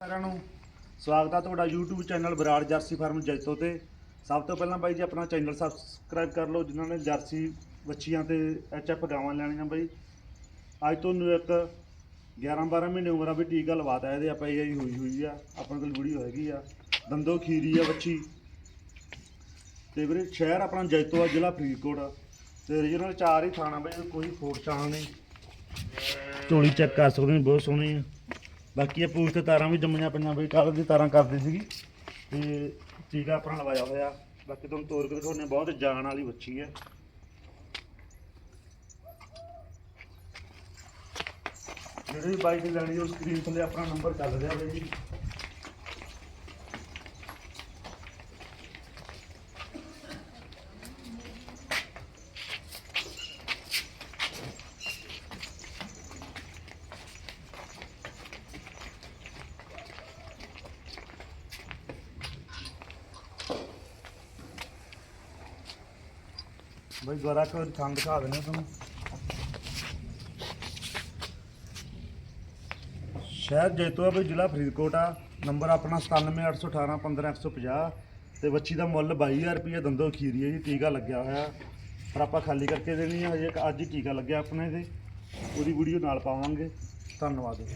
ਸਾਰਿਆਂ ਨੂੰ ਸਵਾਗਤ ਆ ਤੁਹਾਡਾ YouTube channel Brar jersey farm Jaito ਤੇ। ਸਭ ਤੋਂ ਪਹਿਲਾਂ ਬਾਈ ਜੀ ਆਪਣਾ ਚੈਨਲ ਸਬਸਕ੍ਰਾਈਬ ਕਰ ਲਓ, ਜਿਨ੍ਹਾਂ ਨੇ ਜਰਸੀ ਬੱਚੀਆਂ ਤੇ ਐਚਐਫ ਗਾਵਾਂ ਲੈਣੀਆਂ ਬਾਈ। ਅੱਜ ਤੁਹਾਨੂੰ ਇੱਕ 11 12 ਮਹੀਨੇ ਉਮਰਾਂ ਵੀ ਟੀਕਾ ਲਵਾਤਾ ਇਹਦੇ ਆਪਾਂ ਇਹ ਹੋਈ ਹੋਈ ਆ, ਆਪਣੇ ਕੋਲ ਵੀਡੀਓ ਹੈਗੀ ਆ। ਦੰਦੋ ਖੀਰੀ ਆ ਬੱਚੀ ਤੇ ਵੀਰੇ ਸ਼ਹਿਰ ਆਪਣਾ ਜੈਤੋ ਆ, ਜ਼ਿਲ੍ਹਾ ਫਰੀਦਕੋਟ। ਆ ਤੇ ਰੀਜਨਲ ਚਾਰ ਹੀ ਥਾਣਾ ਬਾਈ, ਕੋਈ ਫੋਟ ਚਾਲ ਨਹੀਂ। ਝੋਲੀ ਚੈੱਕ ਕਰ ਸਕਦੇ ਹੋ, ਬਹੁਤ ਸੋਹਣੀ ਆ। ਬਾਕੀ ਇਹ ਪੂਛ ਤੇ ਤਾਰਾਂ ਵੀ ਜੰਮੀਆਂ ਪਈਆਂ ਬਈ ਕੱਲ ਦੀ ਤਾਰਾਂ ਕਰਦੀ ਸੀਗੀ। ਤੇ ਟੀਕਾ ਆਪਣਾ ਲਵਾਇਆ ਹੋਇਆ। ਬਾਕੀ ਤੁਹਾਨੂੰ ਤੋਰ ਕੇ ਦਿਖਾਉਂਦੇ ਬਹੁਤ ਜਾਨ ਵਾਲੀ ਬੱਚੀ ਹੈ ਜਿਹੜੀ ਵੀ ਬਾਈਕ ਲੈਣੀ, ਉਹ ਸਕਰੀਨ ਥੱਲੇ ਆਪਣਾ ਨੰਬਰ ਚੱਲ ਰਿਹਾ ਬਈ। ਜੀ ਬਈ ਦੁਬਾਰਾ ਇੱਕ ਵਾਰੀ ਥਾਂ ਦਿਖਾ ਦਿੰਦੇ ਹਾਂ ਤੁਹਾਨੂੰ। ਸ਼ਹਿਰ ਜੈਤੋ ਬਈ, ਜ਼ਿਲ੍ਹਾ ਫਰੀਦਕੋਟ ਆ। ਨੰਬਰ ਆਪਣਾ 9781815150 ਤੇ ਬੱਚੀ ਦਾ ਮੁੱਲ 22000 ਰੁਪਏ ਦੰਦੋ ਖੀਰੀ ਹੈ ਜੀ, ਟੀਕਾ ਲੱਗਿਆ ਹੋਇਆ। ਪਰ ਆਪਾਂ ਖਾਲੀ ਕਰਕੇ ਦੇਣੀ ਹੈ ਹਜੇ ਅੱਜ ਹੀ ਟੀਕਾ ਲੱਗਿਆ ਆਪਣੇ ਤੇ। ਉਹਦੀ ਵੀਡੀਓ ਨਾਲ ਪਾਵਾਂਗੇ। ਧੰਨਵਾਦ।